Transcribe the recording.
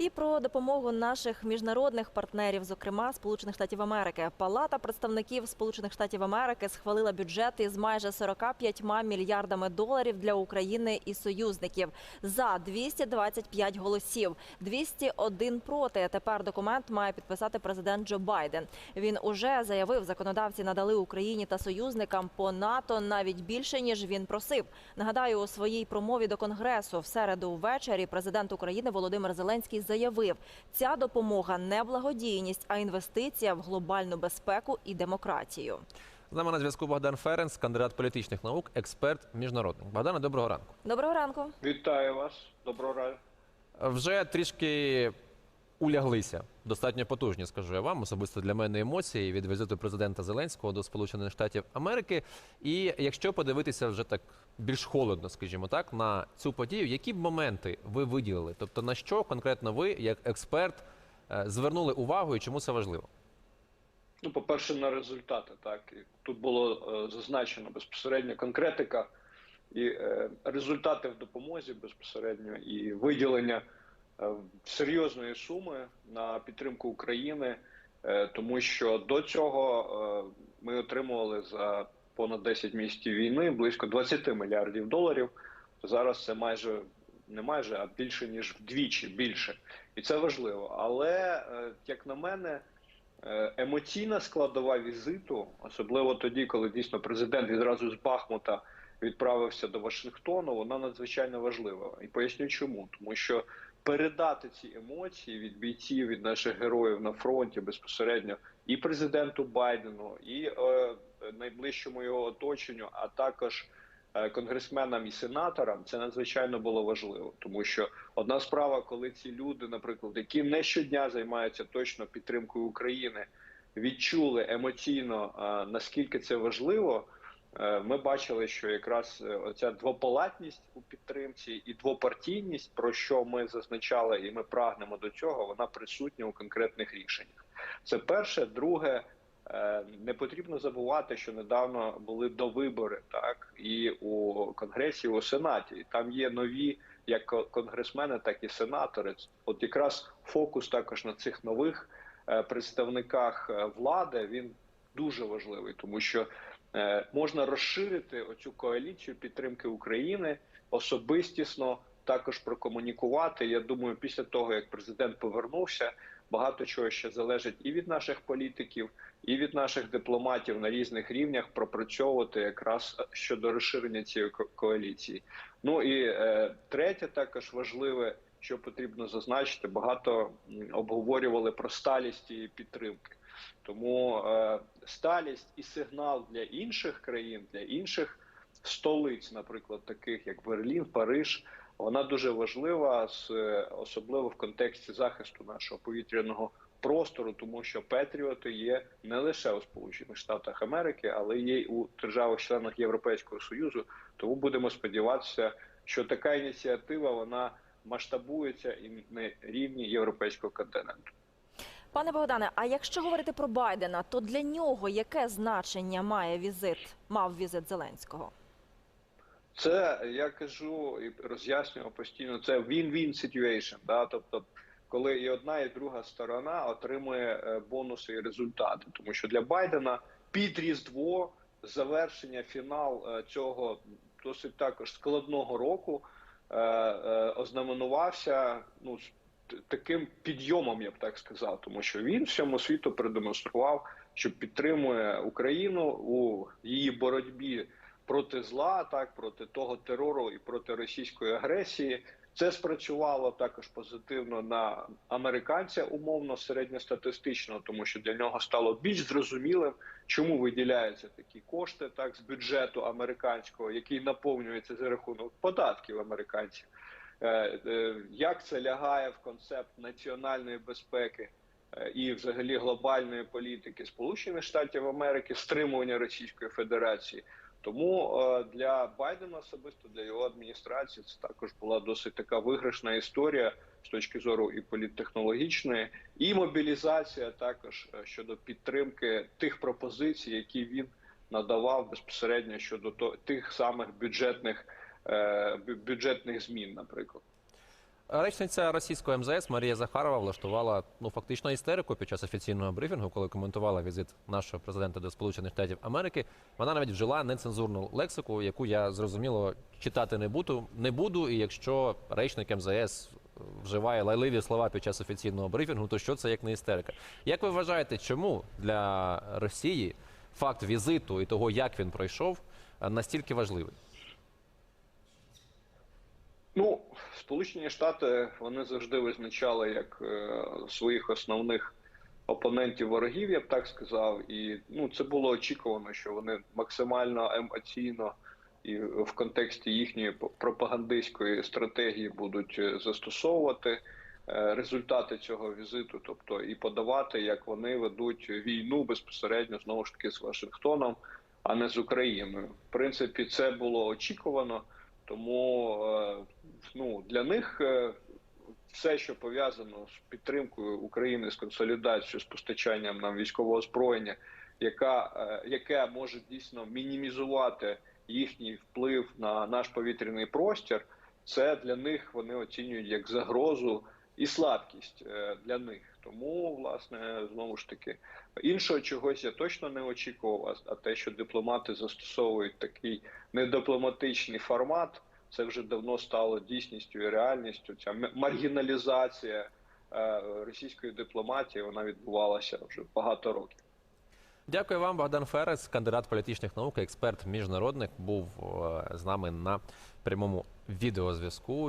І про допомогу наших міжнародних партнерів, зокрема Сполучених Штатів Америки. Палата представників Сполучених Штатів Америки схвалила бюджет із майже 45 мільярдами доларів для України і союзників за 225 голосів, 201 проти. Тепер документ має підписати президент Джо Байден. Він уже заявив, законодавці надали Україні та союзникам по НАТО навіть більше ніж він просив. Нагадаю, у своїй промові до конгресу в середу ввечері президент України Володимир Зеленський заявив, ця допомога не благодійність, а інвестиція в глобальну безпеку і демократію. З нами на зв'язку Богдан Ференс, кандидат політичних наук, експерт міжнародник. Богдане, доброго ранку. Доброго ранку. Вітаю вас. Доброго ранку. Вже трішки уляглися. Достатньо потужні, скажу я вам, особисто для мене емоції від візиту президента Зеленського до Сполучених Штатів Америки. І якщо подивитися вже так більш холодно, скажімо так, на цю подію, які б моменти ви виділили? Тобто на що конкретно ви, як експерт, е, звернули увагу і чому це важливо? Ну, по-перше, на результати. Так тут було е, зазначено безпосередньо конкретика і е, результати в допомозі безпосередньо і виділення серйозної суми на підтримку України, е, тому що до цього е, ми отримували за понад 10 місяців війни близько 20 мільярдів доларів. Зараз це майже не майже, а більше ніж вдвічі більше, і це важливо. Але е, як на мене. Е, Емоційна складова візиту, особливо тоді, коли дійсно президент відразу з Бахмута відправився до Вашингтону, вона надзвичайно важлива. І поясню чому. Тому що передати ці емоції від бійців, від наших героїв на фронті безпосередньо і президенту Байдену, і е, найближчому його оточенню, а також е, конгресменам і сенаторам, це надзвичайно було важливо, тому що одна справа, коли ці люди, наприклад, які не щодня займаються точно підтримкою України, відчули емоційно е, наскільки це важливо. Е, Ми бачили, що якраз е, оця двопалатність у підтримці і двопартійність, про що ми зазначали, і ми прагнемо до цього, вона присутня у конкретних рішеннях. Це перше, друге. Е, Не потрібно забувати, що недавно були довибори, так і у конгресі, і у сенаті. І там є нові як конгресмени, так і сенатори. От якраз фокус також на цих нових представниках влади він дуже важливий, тому що можна розширити оцю коаліцію підтримки України особистісно. Також прокомунікувати. Я думаю, після того як президент повернувся, багато чого ще залежить і від наших політиків, і від наших дипломатів на різних рівнях пропрацьовувати якраз щодо розширення цієї коаліції. Ну і е, третє, також важливе, що потрібно зазначити, багато обговорювали про сталість цієї підтримки. Тому е, сталість і сигнал для інших країн, для інших столиць, наприклад, таких як Берлін, Париж, вона дуже важлива, особливо в контексті захисту нашого повітряного простору, тому що Петріоти є не лише у Сполучених Штатах Америки, але є у державах-членах Європейського Союзу. Тому будемо сподіватися, що така ініціатива вона масштабується і на рівні європейського континенту. Пане Богдане, а якщо говорити про Байдена, то для нього яке значення має візит, мав візит Зеленського? Це я кажу і роз'яснював постійно. Це win-win situation, да? тобто, коли і одна, і друга сторона отримує е, бонуси і результати, тому що для Байдена під різдво завершення фінал е, цього досить також складного року е, ознаменувався ну таким підйомом, я б так сказав, тому що він всьому світу продемонстрував, що підтримує Україну у її боротьбі проти зла, так проти того терору і проти російської агресії. Це спрацювало також позитивно на американця, умовно середньостатистично, тому що для нього стало більш зрозумілим, чому виділяються такі кошти так з бюджету американського, який наповнюється за рахунок податків американців. Е, е, Як це лягає в концепт національної безпеки е, і, взагалі, глобальної політики Сполучених Штатів Америки, стримування Російської Федерації? Тому для Байдена особисто для його адміністрації це також була досить така виграшна історія з точки зору і політтехнологічної, і мобілізація також щодо підтримки тих пропозицій, які він надавав безпосередньо щодо тих самих бюджетних бю- бюджетних змін, наприклад. Речниця російського МЗС Марія Захарова влаштувала ну фактично істерику під час офіційного брифінгу, коли коментувала візит нашого президента до Сполучених Штатів Америки. Вона навіть вжила нецензурну лексику, яку я зрозуміло читати не буду. Не буду. І якщо речник МЗС вживає лайливі слова під час офіційного брифінгу, то що це як не істерика? Як ви вважаєте, чому для Росії факт візиту і того, як він пройшов, настільки важливий? Ну, Сполучені Штати вони завжди визначали як е, своїх основних опонентів ворогів, я б так сказав. І ну, це було очікувано, що вони максимально емоційно і в контексті їхньої пропагандистської стратегії будуть е, застосовувати е, результати цього візиту, тобто і подавати, як вони ведуть війну безпосередньо знову ж таки з Вашингтоном, а не з Україною. В принципі, це було очікувано. Тому е, ну, для них е, все, що пов'язано з підтримкою України, з консолідацією, з постачанням нам військового озброєння, яка, е, яке може дійсно мінімізувати їхній вплив на наш повітряний простір, це для них вони оцінюють як загрозу і слабкість для них. Тому, власне, знову ж таки, іншого чогось я точно не очікував. а- те, що дипломати застосовують такий недипломатичний формат, це вже давно стало дійсністю і реальністю. Ця маргіналізація е, російської дипломатії вона відбувалася вже багато років. Дякую вам, Богдан Ферес, кандидат політичних наук, експерт міжнародник, був е, з нами на прямому відеозв'язку.